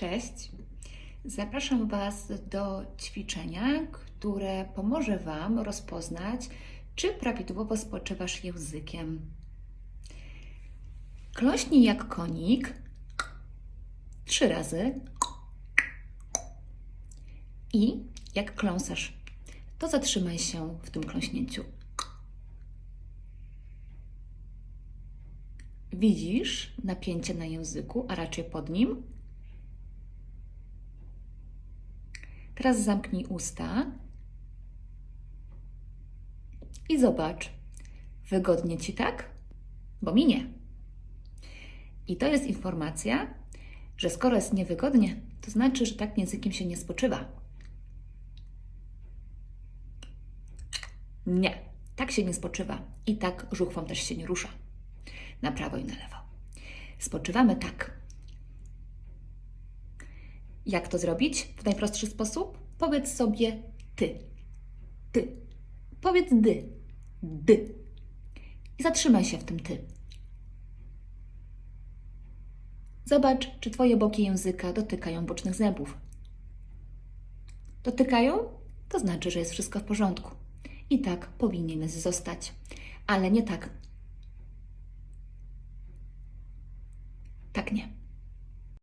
Cześć. Zapraszam Was do ćwiczenia, które pomoże Wam rozpoznać, czy prawidłowo spoczywasz językiem. Klośnij jak konik trzy razy i jak kląsasz, to zatrzymaj się w tym kląśnięciu. Widzisz napięcie na języku, a raczej pod nim? Teraz zamknij usta i zobacz. Wygodnie ci tak? Bo mi nie. I to jest informacja, że skoro jest niewygodnie, to znaczy, że tak językiem się nie spoczywa. Nie, tak się nie spoczywa i tak żuchwą też się nie rusza. Na prawo i na lewo. Spoczywamy tak. Jak to zrobić? W najprostszy sposób powiedz sobie ty. Ty. Powiedz dy. Dy. I zatrzymaj się w tym ty. Zobacz, czy Twoje boki języka dotykają bocznych zębów. Dotykają? To znaczy, że jest wszystko w porządku. I tak powinien zostać. Ale nie tak. Tak nie.